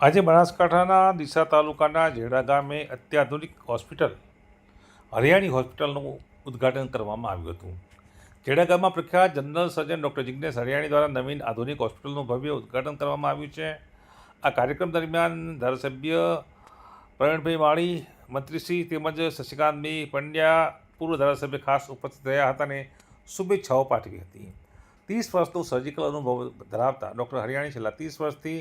આજે બનાસકાંઠાના ડીસા તાલુકાના જેડા ગામે અત્યાધુનિક હોસ્પિટલ, હરિયાણી હોસ્પિટલનું ઉદ્ઘાટન કરવામાં આવ્યું હતું. જેડા ગામમાં પ્રખ્યાત general surgeon doctor Jignesh Hariyani દ્વારા નવીન આધુનિક હોસ્પિટલનું ભવ્ય ઉદ્ઘાટન કરવામાં આવ્યું છે. આ કાર્યક્રમ દરમિયાન ધારાસભ્ય પ્રવીણભાઈ માળી મંત્રીશ્રી તેમજ શશિકાંતભાઈ પંડ્યા, પૂર્વ ધારાસભ્ય ખાસ ઉપસ્થિત રહ્યા હતા અને શુભેચ્છાઓ પાઠવી હતી. ત્રીસ વર્ષનો સર્જિકલ અનુભવ ધરાવતા ડૉક્ટર હરિયાણી છેલ્લા ત્રીસ વર્ષથી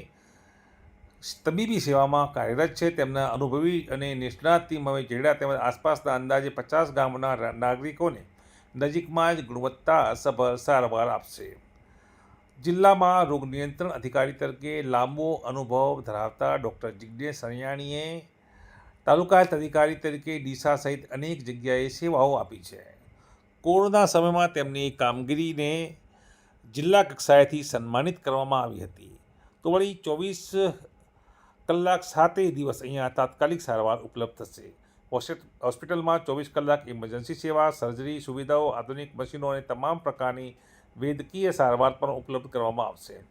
તબીબી સેવામાં કાર્યરત છે. તેમના અનુભવી અને નિષ્ણાત ટીમ હવે જેડા તેમજ આસપાસના અંદાજે પચાસ ગામના નાગરિકોને નજીકમાં જ ગુણવત્તાસભર સારવાર આપશે. જિલ્લામાં રોગ નિયંત્રણ અધિકારી તરીકે લાંબો અનુભવ ધરાવતા ડૉક્ટર જિજ્ઞેશ સણિયાણીએ તાલુકા અધિકારી તરીકે ડીસા સહિત અનેક જગ્યાએ સેવાઓ આપી છે. કોરોના સમયમાં તેમની કામગીરીને જિલ્લા કક્ષાએથી સન્માનિત કરવામાં આવી હતી. તો વળી ચોવીસ કલાક સાતેય દિવસ અહીંયા તાત્કાલિક સારવાર ઉપલબ્ધ થશે. હોસ્પિટ- હોસ્પિટલમાં ચોવીસ કલાક ઇમરજન્સી સેવા, સર્જરી સુવિધાઓ, આધુનિક મશીનો અને તમામ પ્રકારની વૈદ્યકીય સારવાર પણ ઉપલબ્ધ કરવામાં આવશે.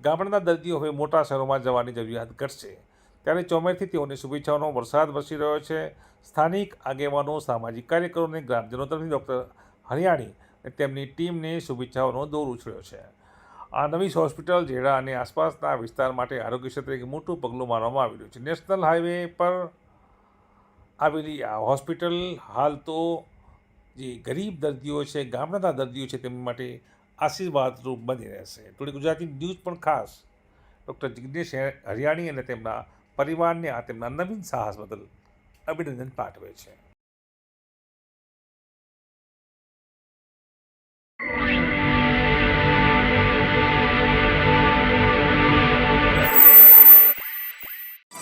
ગામડાના દર્દીઓ હવે મોટા શહેરોમાં જવાની જરૂરિયાત ઘટશે. ત્યારે ચોમેરથી તેઓની શુભેચ્છાઓનો વરસાદ વરસી રહ્યો છે. સ્થાનિક આગેવાનો, સામાજિક કાર્યકરો અને ગ્રામજનો તરફથી ડૉક્ટર હરિયાણી તેમની ટીમને શુભેચ્છાઓનો દોર ઉછળ્યો છે. આ નવી હોસ્પિટલ જેડા અને આસપાસના વિસ્તાર માટે આરોગ્ય ક્ષેત્રે એક મોટું પગલું માનવામાં આવી રહ્યું છે. નેશનલ હાઈવે પર આવેલી આ હોસ્પિટલ હાલ તો જે ગરીબ દર્દીઓ છે, ગામડાના દર્દીઓ છે, તેમની માટે આશીર્વાદરૂપ બની રહેશે. થોડી ગુજરાતી ન્યૂઝ પણ ખાસ ડૉક્ટર જિજ્ઞેશ હરિયાણી અને તેમના પરિવારને આ તેમના નવીન સાહસ બદલ અભિનંદન પાઠવે છે.